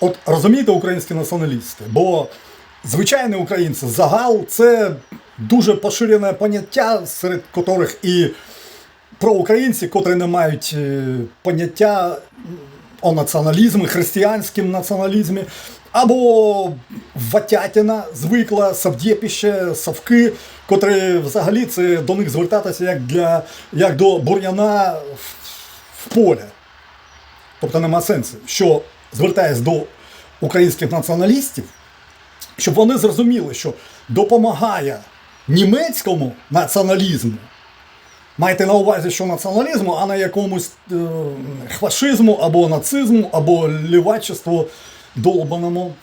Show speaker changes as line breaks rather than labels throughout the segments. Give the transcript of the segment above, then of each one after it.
От розумієте, українські націоналісти, бо звичайні українці, загал це дуже поширене поняття, серед котрих і проукраїнці, котрі не мають е, поняття о націоналізмі, християнському націоналізмі, або Ватятіна звикла, Савдєпіще, Савки, котрі взагалі це до них звертатися як, для, як до бур'яна в, поле. Тобто нема сенсу, що звертаясь до українських націоналістів, щоб вони зрозуміли, що допомагає німецькому націоналізму, майте на увазі, що націоналізму, а не якомусь е, фашизму або нацизму, або лівачеству долбаному,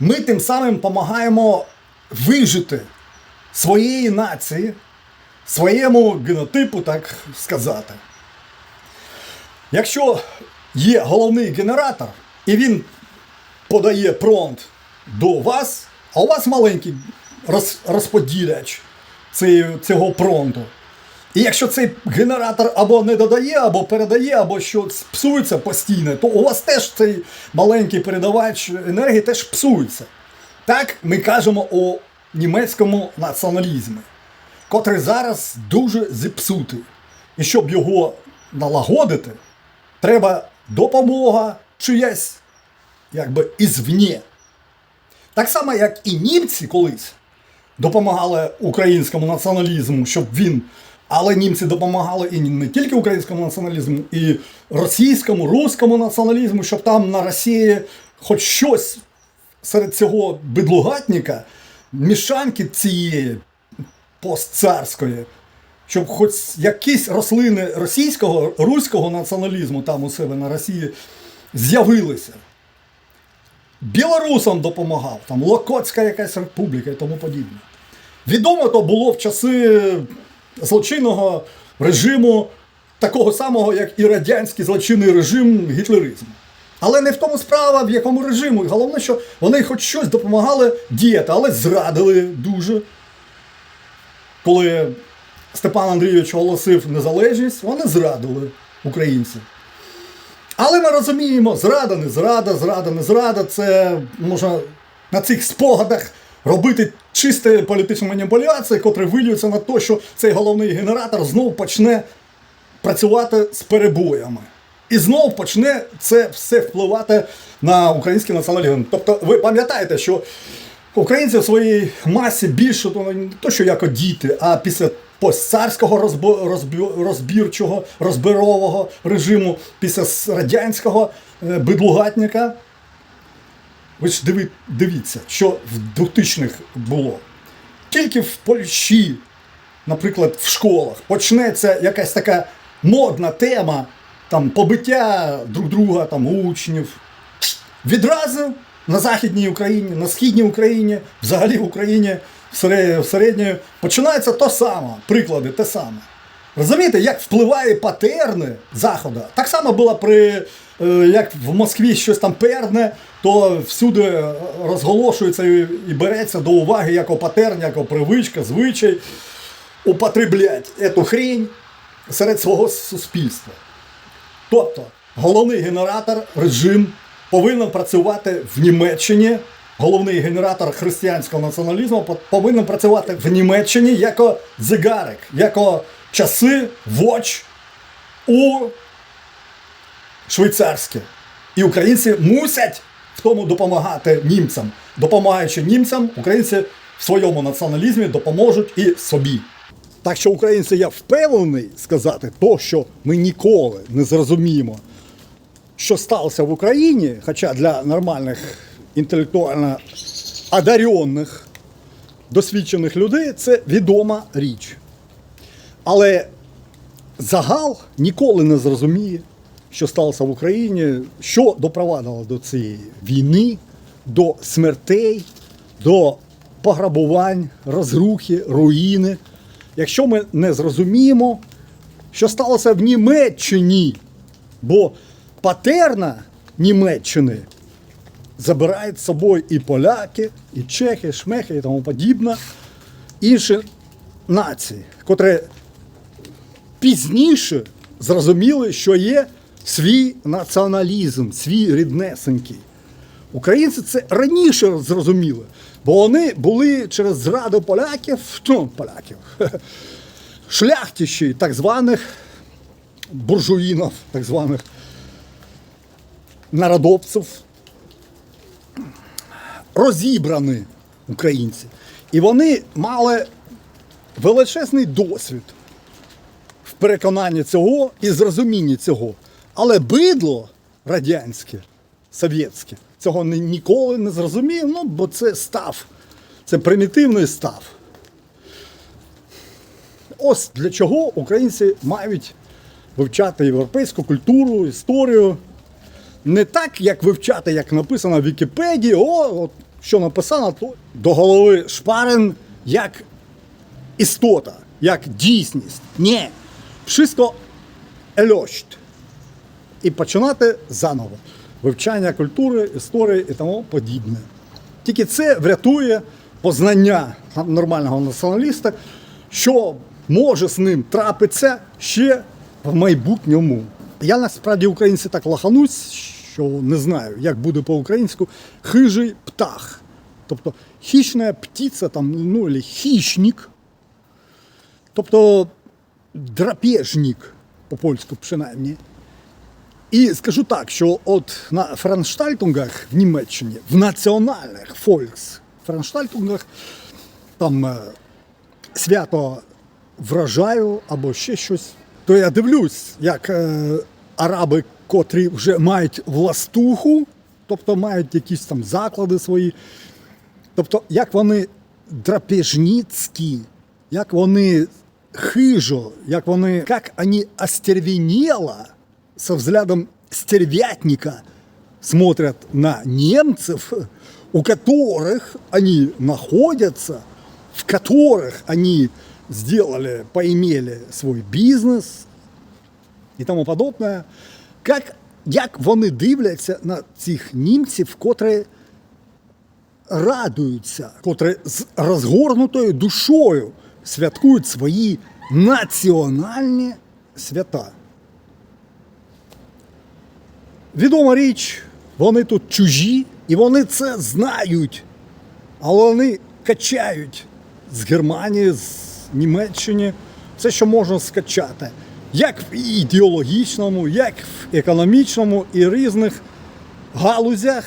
ми тим самим допомагаємо вижити своєї нації, своєму генотипу, так сказати. Якщо є головний генератор, і він подає пронт до вас, а у вас маленький роз, розподіляч цього пронту. І якщо цей генератор або не додає, або передає, або щось псується постійно, то у вас теж цей маленький передавач енергії теж псується. Так ми кажемо о німецькому націоналізмі, котрий зараз дуже зіпсутий. І щоб його налагодити, треба допомога чиясь, якби ізвні. Так само, як і німці колись допомагали українському націоналізму, щоб він. Але німці допомагали і не тільки українському націоналізму, і російському, руському націоналізму, щоб там на Росії хоч щось серед цього бидлугатника, мішанки цієї постцарської, щоб хоч якісь рослини російського, руського націоналізму там у себе на Росії з'явилися. Білорусам допомагав, там Локотська якась республіка і тому подібне. Відомо то було в часи злочинного режиму, такого самого, як і радянський злочинний режим гітлеризму. Але не в тому справа, в якому режиму. Головне, що вони хоч щось допомагали діяти, але зрадили дуже. Коли Степан Андрійович оголосив незалежність, вони зрадили українців. Але ми розуміємо, зрада, не зрада, зрада, не зрада. Це можна на цих спогадах робити чисте політичні маніпуляції, котрі вилюються на те, що цей головний генератор знову почне працювати з перебоями. І знову почне це все впливати на український націоналізм. Тобто, ви пам'ятаєте, що українці в своїй масі більше не то, що як діти, а після розбі- розбірчого, розбирового режиму, після радянського е, бидлугатника. Ви ж диви, дивіться, що в 2000-х було. Тільки в Польщі, наприклад, в школах почнеться якась така модна тема там, побиття друг друга, там, учнів. Відразу на Західній Україні, на Східній Україні, взагалі в Україні, в сере- середньої, починається то саме, приклади те саме. Розумієте, як впливає патерни Заходу? Так само було при, е, як в Москві щось там перне, то всюди розголошується і береться до уваги як патерн, як привичка, звичай употреблять эту хрень серед свого суспільства. Тобто головний генератор, режим повинен працювати в Німеччині. Головний генератор християнського націоналізму повинен працювати в Німеччині як зигарик, як часи, воч у швейцарське. І українці мусять в тому допомагати німцям. Допомагаючи німцям, українці в своєму націоналізмі допоможуть і собі. Так що українці, я впевнений сказати то, що ми ніколи не зрозуміємо, що сталося в Україні, хоча для нормальних інтелектуально одарених, досвідчених людей це відома річ. Але загал ніколи не зрозуміє, що сталося в Україні, що допровадило до цієї війни, до смертей, до пограбувань, розрухи, руїни. Якщо ми не зрозуміємо, що сталося в Німеччині, бо патерна Німеччини забирають з собою і поляки, і чехи, і шмехи і тому подібне, інші нації, котрі пізніше зрозуміли, що є свій націоналізм, свій ріднесенький. Українці це раніше зрозуміли, бо вони були через зраду поляків, ну, поляків, шляхтищі так званих буржуїнів, так званих народовців, розібрані українці. І вони мали величезний досвід в переконанні цього і зрозумінні цього. Але бидло радянське, совєтське, цього ніколи не зрозумів, ну, бо це став. Це примітивний став. Ось для чого українці мають вивчати європейську культуру, історію. Не так, як вивчати, як написано в Вікіпедії, о, от, що написано, то до голови шпарин як істота, як дійсність. Ні. Wszystko ельощ. І починати заново. Вивчання культури, історії і тому подібне. Тільки це врятує познання нормального націоналіста, що може з ним трапитися ще в майбутньому. Я насправді українці так лаханусь, що не знаю, як буде по-українську, хижий птах. Тобто хищна птиця, там, ну, або хищник, тобто драпежник, по-польську принаймні. І скажу так, що от на франштальтунгах в Німеччині, в національних фолькс франштальтунгах, там е, свято врожаю або ще щось, то я дивлюсь, як е, араби, котрі вже мають властуху, тобто мають якісь там заклади свої, тобто як вони драпежницькі, як вони хижо, як вони, як вони остервенело, со взглядом стервятника смотрят на немцев, у которых они находятся, в которых они сделали, поимели свой бізнес і тому подобне. Як, як вони дивляться на цих німців, котрі радуються, котрі з розгорнутою душою святкують свої національні свята. Відома річ, вони тут чужі, і вони це знають. Але вони качають з Германії, з Німеччини все, що можна скачати. Як в ідеологічному, як в економічному і різних галузях,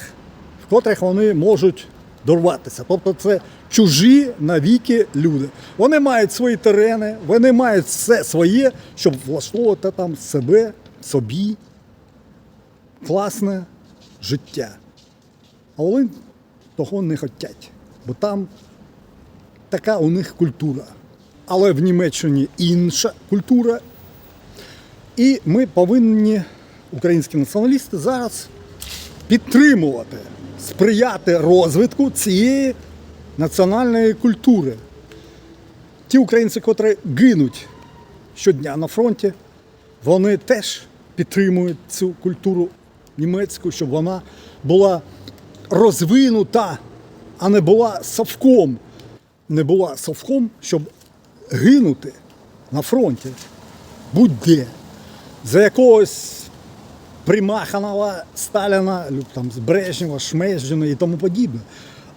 в котрих вони можуть дорватися. Тобто це чужі навіки люди. Вони мають свої терени, вони мають все своє, щоб влаштовувати там себе, собі класне життя. А вони того не хочуть, бо там така у них культура. Але в Німеччині інша культура. І ми повинні, українські націоналісти, зараз підтримувати, сприяти розвитку цієї національної культури. Ті українці, котрі гинуть щодня на фронті, вони теж підтримують цю культуру німецьку, щоб вона була розвинута, а не була совком. Не була совком, щоб гинути на фронті будь-де. За якогось примаханого Сталіна, там, Брежнєва, Шмежджина і тому подібне.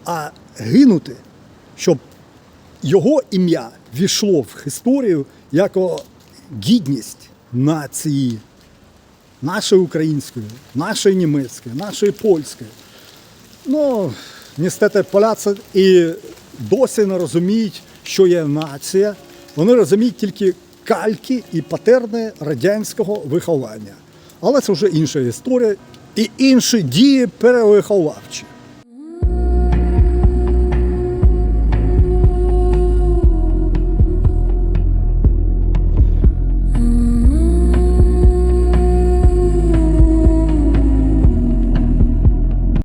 А гинути, щоб його ім'я війшло в історію як гідність нації, нашої української, нашої німецької, нашої польської. Ну, ністете, поляці і досі не розуміють, що є нація. Вони розуміють тільки кальки і патерни радянського виховання. Але це вже інша історія і інші дії перевиховавчі.